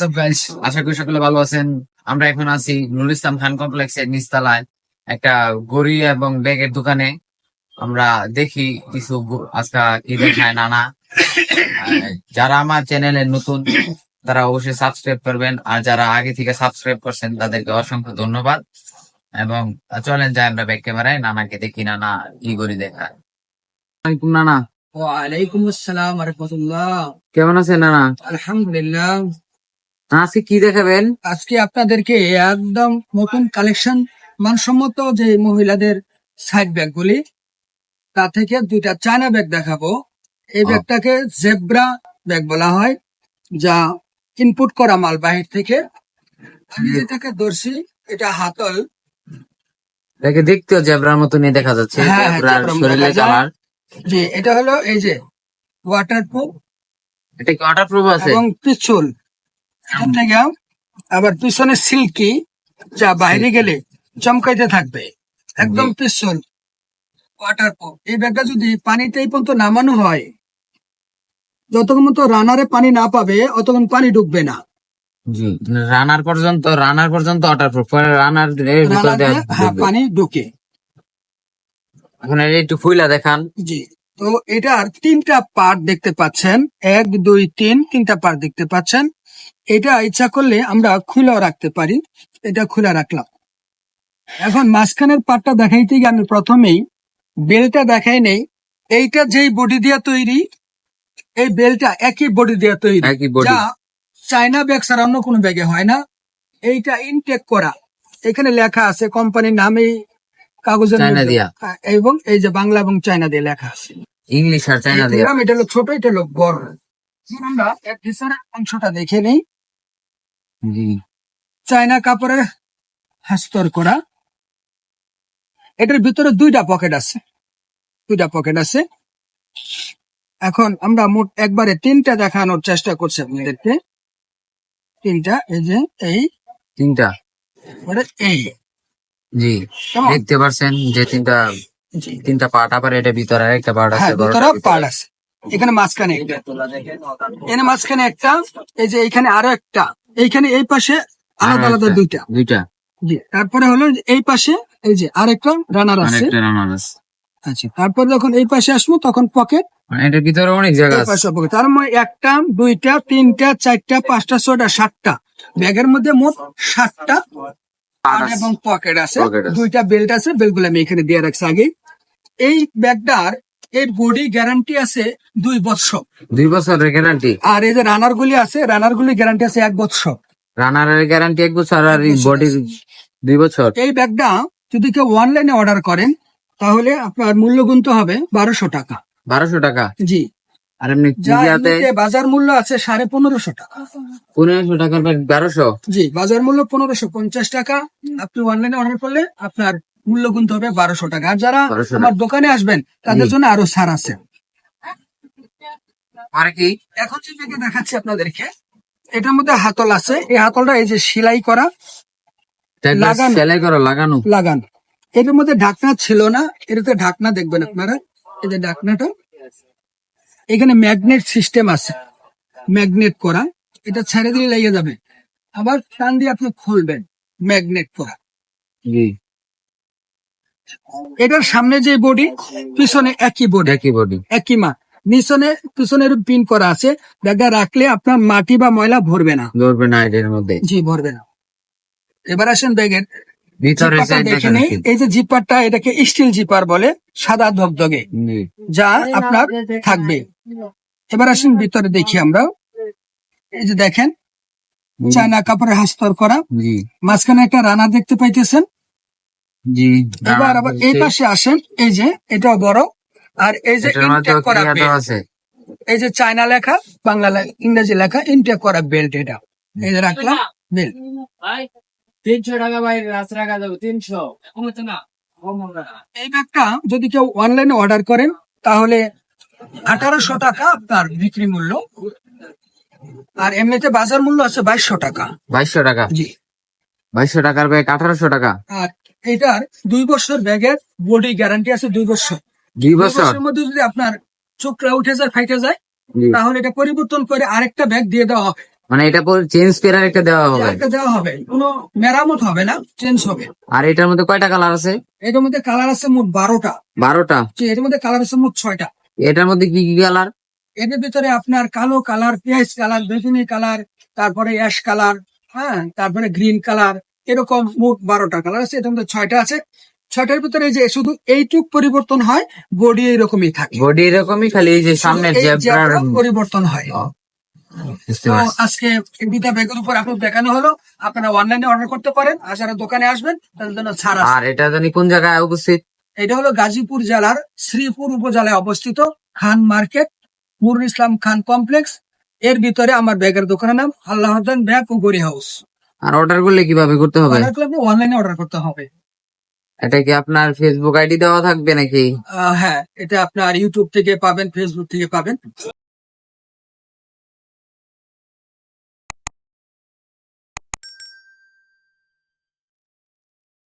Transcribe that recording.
WhatsApp guys আশা করি সকলে ভালো আছেন। আমরা এখন আছি নুরুল ইসলাম খান কমপ্লেক্সের নিচতলায় একটা গড়ি এবং ব্যাগের দোকানে। আমরা দেখি কিছু আজকা কি দেখায় নানা। যারা আমার চ্যানেলে নতুন তারা অবশ্যই সাবস্ক্রাইব করবেন। আর যারা আগে থেকে সাবস্ক্রাইব করছেন তাদেরকে অসংখ্য ধন্যবাদ। এবং চলেন যাই আমরা ব্যাগ ক্যামেরায় নানাকে দেখি নানা কি গড়ি দেখায়। নানা। ওয়ালাইকুম আসসালাম রহমতুল্লাহ কেমন আছেন নানা? আলহামদুলিল্লাহ। আজকে কি দেখাবেন? আজকে আপনাদেরকে একদম নতুন কালেকশন মানসম্মত যে মহিলাদের সাইড ব্যাগ গুলি তা থেকে দুইটা চায়না ব্যাগ দেখাবো। এই ব্যাগটাকে জেব্রা ব্যাগ বলা হয় যা ইনপুট করা মাল বাহির থেকে। আমি যেটাকে ধরছি এটা হাতল। দেখে দেখতেও জেব্রার মতনই দেখা যাচ্ছে হ্যাঁ, হ্যাঁ, জেব্রার। কালার যে এটা হলো এই যে ওয়াটারপ্রুফ এটা কি ওয়াটারপ্রুফ আছে? এবং পিছল এখান থেকে আবার পিছনে সিল্কি যা বাইরে গেলে চমকাইতে থাকবে। একদম পিছল ওয়াটারপ্রুফ এই ব্যাগটা যদি পানিতে পর্যন্ত নামানো হয় যতক্ষণ মতো রানারে পানি না পাবে অতক্ষণ পানি ডুববে না। রানার পর্যন্ত রানার পর্যন্ত এর ভিতর রানারে হ্যাঁ পানি ঢুকে। এখন একটু ফুইলা দেখান। জি তো এটার তিনটা পার্ট দেখতে পাচ্ছেন। এক দুই তিন তিনটা পার্ট দেখতে পাচ্ছেন। এটা ইচ্ছা করলে আমরা খুলেও রাখতে পারি। এটা খুলে রাখলাম। এখন মাঝখানের পার্টটা দেখাইতে গিয়ে আমি প্রথমেই বেলটা দেখাই নেই। এইটা যেই বডি দিয়া তৈরি এই বেলটা একই বডি দিয়া তৈরি। যা চায়না ব্যাগ ছাড়া অন্য কোনো ব্যাগে হয় না। এইটা ইনটেক করা। এখানে লেখা আছে কোম্পানির নামে কাগজের চায়না এবং এই যে বাংলা এবং চায়না দিয়ে লেখা আছে। ইংলিশ আর চাইনা দিয়ে। এটা হলো ছোট এটা হলো বড়। আমরা এক অংশটা দেখে নেই। চায়না কাপড়ের হাস্তর করা। এটার ভিতরে দুইটা পকেট আছে। দুইটা পকেট আছে। এখন আমরা মোট একবারে তিনটা দেখানোর চেষ্টা করছি আপনাদেরকে। তিনটা এই যে এই। তিনটা। এই। জি দেখতে পারছেন যে তিনটা। তিনটা পার্ট আবার এটা ভিতরে একটা পার্ট আছে হ্যাঁ ভিতরে। পার্ট আছে। এখানে মাঝখানে একটা। এখানে মাঝখানে একটা এই যে এখানে আরও একটা। এইখানে এই পাশে আলাদা আলাদা দুইটা। দুইটা। জি তারপরে হলো এই পাশে এই যে আরেকটা রানার আছে। রানার আছে। আচ্ছা তারপর যখন এই পাশে আসব তখন পকেট মানে এটার ভিতরে অনেক জায়গা আছে। পকেট তার মানে একটা দুইটা তিনটা চারটা পাঁচটা ছয়টা সাতটা। ব্যাগের মধ্যে মোট সাতটা। এবং পকেট আছে। আছে। দুইটা বেল্ট আছে বেল্টগুলো আমি এখানে দিয়ে রাখছি আগে এই ব্যাগটার এর বডি গ্যারান্টি আছে দুই বছর দুই বছরের গ্যারান্টি আর এই যে রানার গুলি আছে রানার গুলি গ্যারান্টি আছে এক বছর রানারের গ্যারান্টি এক বছর আর বডির দুই বছর এই ব্যাগটা যদি কেউ অনলাইনে অর্ডার করেন তাহলে আপনার মূল্য গুনতে হবে বারোশো টাকা। বারোশো টাকা? জি। আর এমনি বাজার মূল্য আছে সাড়ে পনেরোশো টাকা। পনেরোশো টাকার ব্যাগ বারোশো? জি বাজার মূল্য পনেরোশো পঞ্চাশ টাকা। আপনি অনলাইনে অর্ডার করলে আপনার মূল্য গুনতে হবে বারোশো টাকা। আর যারা আমার দোকানে আসবেন তাদের জন্য আরও ছাড় আছে। আর কি? এখন যে ব্যাগে দেখাচ্ছি আপনাদেরকে এটার মধ্যে হাতল আছে। এই হাতলটা এই যে সেলাই করা লাগানো। সেলাই করা লাগানো। লাগান। এটার মধ্যে ঢাকনা ছিল না এটাতে ঢাকনা দেখবেন আপনারা। এই যে ঢাকনাটা। এখানে ম্যাগনেট সিস্টেম আছে। ম্যাগনেট করা। এটা ছেড়ে দিলে লেগে যাবে। আবার টান দিয়ে আপনি খুলবেন ম্যাগনেট করা। এটার সামনে যে বডি পিছনে একই বডি একই বডি একই মা। পিছনে পিছনের পিন করা আছে। ব্যাগটা রাখলে আপনার মাটি বা ময়লা ভরবে না। ধরবে না এটার মধ্যে। জি ভরবে না। এবার আসেন ব্যাগের এই যে জিপারটা এটাকে স্টিল জিপার বলে সাদা ধগধগে যা আপনার থাকবে। এবার আসুন ভিতরে দেখি আমরা এই যে দেখেন চায়না কাপড়ের হাস্তর করা। মাঝখানে একটা রানা দেখতে পাইতেছেন। জি এবার আবার এই পাশে আসেন এই যে এটাও বড় আর এই যে ইনটেক করা আছে। এই যে চায়না লেখা বাংলা ইংরেজি লেখা ইনটেক করা বেল্ট এটা। এই যে রাখলাম বেল্ট তিনশো টাকা বাইরে রাস্তা টাকা দেবো তিনশো না এই ব্যাগটা যদি কেউ অনলাইনে অর্ডার করেন তাহলে আঠারোশো টাকা আপনার বিক্রি মূল্য। আর এমনিতে বাজার মূল্য আছে বাইশশো টাকা। বাইশশো টাকা? জি। বাইশশো টাকার ব্যাগ আঠারোশো টাকা? আর এটার দুই বছর ব্যাগের বডি গ্যারান্টি আছে দুই বছর। দুই বছরের মধ্যে যদি আপনার চোখটা উঠে যায় ফাইটে যায় তাহলে এটা পরিবর্তন করে আরেকটা ব্যাগ দিয়ে দেওয়া হবে। মানে এটা চেঞ্জ করে একটা দেওয়া হবে? একটা দেওয়া হবে। কোনো মেরামত হবে না চেঞ্জ হবে। আর এটার মধ্যে কয়টা কালার আছে? এটার মধ্যে কালার আছে মোট বারোটা। বারোটা? এটার মধ্যে কালার আছে মোট ছয়টা। এটার মধ্যে কি কি কালার? এটার ভিতরে আপনার কালো কালার পেঁয়াজ কালার বেগুনি কালার তারপরে অ্যাশ কালার হ্যাঁ তারপরে গ্রিন কালার এরকম মোট বারোটা কালার আছে এটার মধ্যে ছয়টা আছে। ছয়টার ভিতরে এই যে শুধু এইটুক পরিবর্তন হয় বডি এরকমই থাকে। বডি এরকমই খালি এই যে সামনের পরিবর্তন হয়। আজকে দুটা ব্যাগের উপর আপনার দেখানো হলো আপনারা অনলাইনে অর্ডার করতে পারেন আর যারা দোকানে আসবেন তাদের জন্য ছাড় আর এটা জানি কোন জায়গায় উপস্থিত এটা হলো গাজীপুর জেলার শ্রীপুর উপজেলায় অবস্থিত খান মার্কেট নুরুল ইসলাম খান কমপ্লেক্স। এর ভিতরে আমার ব্যাগের দোকানের নাম আল্লাহদান ব্যাগ ও গড়ি হাউস। আর অর্ডার করলে কীভাবে করতে হবে? অর্ডার করলে অনলাইনে অর্ডার করতে হবে। এটা কি আপনার ফেসবুক আইডি দেওয়া থাকবে নাকি? হ্যাঁ এটা আপনার ইউটিউব থেকে পাবেন ফেসবুক থেকে পাবেন।